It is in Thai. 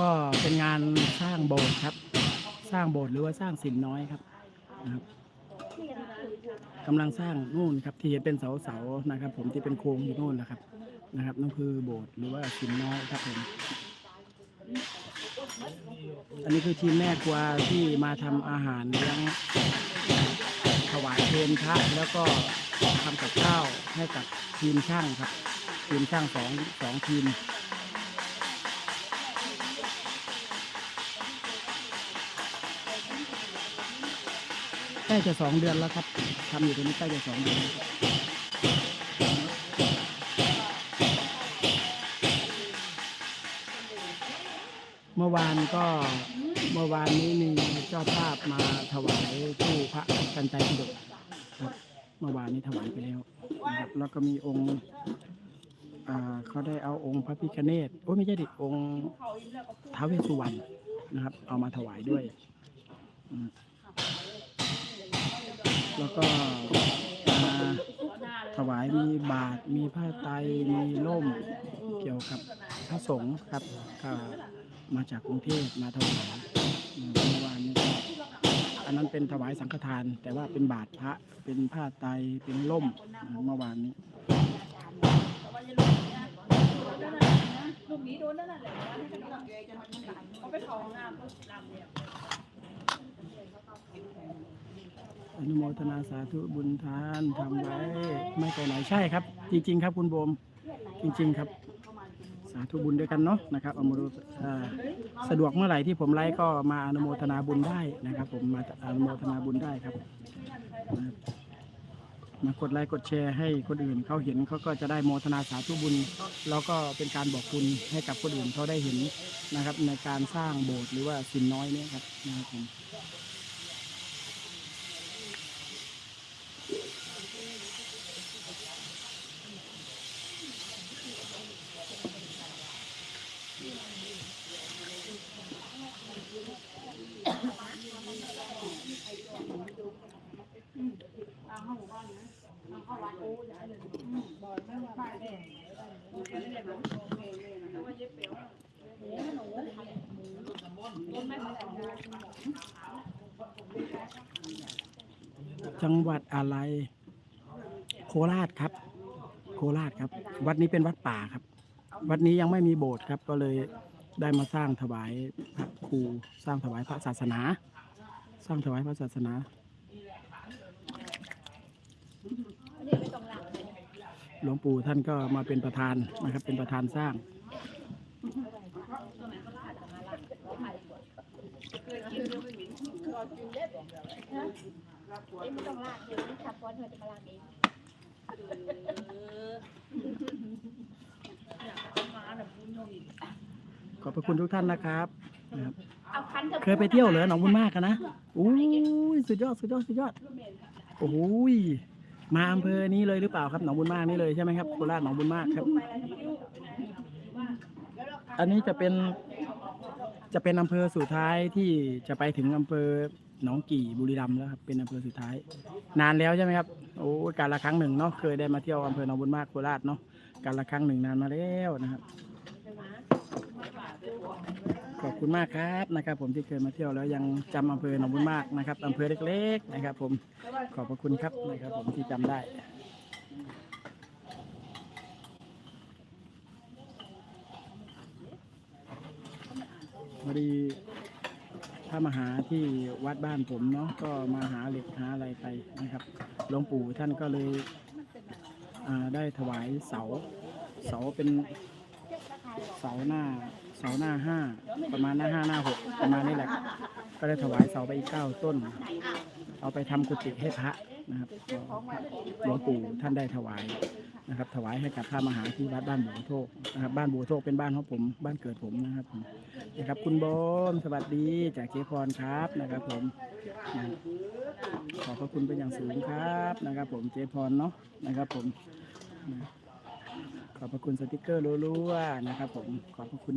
ก็เป็นงานสร้างโบสถ์ครับ สร้างโบสถ์หรือว่าสร้างสินน้อยครับนะครับกำลังสร้างนู่นครับ ที่เห็นเป็นเสาเสาๆนะครับ ผมที่เป็นโครงอยู่นู่นแหละครับ นะครับนั่นคือโบสถ์หรือว่าสินน้อยครับผมอันนี้คือทีมแม่ครัวที่มาทำอาหารเลี้ยงถวายเพลพระแล้วก็ทำกับข้าวให้กับทีมช่างครับ ทีมช่างสองสองทีม ใกล้จะสองเดือนแล้วครับทำอยู่ตรงนี้ใกล้จะสองเดือนแล้วครับเมื่อวานก็เมื่อวานนี้มีเจ้าภาพมาถวายตู้พระกันไตรปิฎกครับเมื่อวานนี้ถวายไปแล้วนะครับแล้วก็มีองค์อ่าเขาได้เอาองค์พระพิฆเนศโอ้ยไม่ใช่ดิองค์ท้าวเวสสุวรรณนะครับ เอามาถวายด้วยอืม แล้วก็มาถวายมีบาทมีผ้าไตรมีร่มเกี่ยวกับพระสงฆ์ครับก็มาจากกรุงเทพมาถวายเมื่อวานนี้ก็อันนั้นเป็นถวายสังฆทาน แต่ว่าเป็นบาทพระเป็นผ้าไตรเป็นร่มเมื่อวานนี้ลูกนี้โดนนั่นแหละเขาไปขางามลำเนี่ย อนุโมทนาสาธุบุญทานทำไว้ไม่ไปไหนใช่ครับ จริง ๆ ครับคุณโบม จริง ๆ ครับ สาธุบุญด้วยกันเนาะนะครับอนุโมทอ่าสะดวกเมื่อไหร่ที่ผมไลฟ์ก็มาอนุโมทนาบุญได้นะครับ ผมมาอนุโมทนาบุญได้ครับนะครับมากดไลค์กดแชร์ให้คนอื่นเขาเห็นเขาก็จะได้โมทนาสาธุบุญ แล้วก็เป็นการบอกบุญให้กับคนอื่นเขาได้เห็นนะครับ ในการสร้างโบสถ์หรือว่าสินน้อยเนี่ยครับนะครับผม จังหวัดอะไร โคราชครับ โคราชครับ วัดนี้เป็นวัดป่าครับ วัดนี้ยังไม่มีโบสถ์ครับ ก็เลยได้มาสร้างถวายพระครูสร้างถวายพระศาสนา สร้างถวายพระศาสนาหลวงปู่ท่านก็มาเป็นประธานนะครับ เป็นประธานสร้างไม่ต้องลากเดี๋ยวนี้ขับก้อนเธอจะมาลากเอง อบพระคุณทุกท่านนะครับนะครับ เอาคันธอเคยไปเที่ยวเหรอหนองบุญมากกันนะอู้ยสุดยอดสุดยอดสุดยอดโอ้โหยมาอำเภอนี้เลยหรือเปล่าครับหนองบุญมากนี่เลยใช่ไหมครับโคราชหนองบุญมากครับ อันนี้จะเป็น จะเป็นอำเภอสุดท้ายที่จะไปถึงอำเภอหนองกี่บุรีรัมย์แล้วครับเป็นอำเภอสุดท้าย นานแล้วใช่ไหมครับโอ้ยการละครั้งหนึ่งเนาะเคยได้มาเที่ยวอำเภอหนองบุญมากโคราชเนาะการละครั้งหนึ่งนานมาแล้วนะครับ ขอบคุณมากครับนะครับ ผมที่เคยมาเที่ยวแล้วยังจำอำเภอหนองบุญมากนะครับอำเภอเล็กๆนะครับ ผมขอบพระคุณครับนะครับ ผมที่จำได้ พอดีถ้ามาหาที่วัดบ้านผมเนาะก็มาหาเหล็กหาอะไรไปนะครับหลวงปู่ท่านก็เลยอ่าได้ถวายเสา เสาเป็นเสาหน้า เสาหน้าห้าประมาณหน้าห้าหน้าหกประมาณนี้แหละ ก็ได้ถวายเสาไปอีกเก้าต้น เอาไปทำกุฏิให้พระนะครับหลวงปู่ท่านได้ถวายนะครับ ถวายให้กับพระมหาที่วัดบ้านบัวโทกนะครับ บ้านบัวโทกเป็นบ้านของผมบ้านเกิดผมนะครับ นะครับ คุณโบมสวัสดีจากเจพรครับนะครับ ผมนะขอบพระคุณเป็นอย่างสูงครับนะครับ ผมเจพรเนาะนะครับ ผมนะขอบพระคุณสติกเกอร์รัวๆนะครับ ผมขอบพระคุณ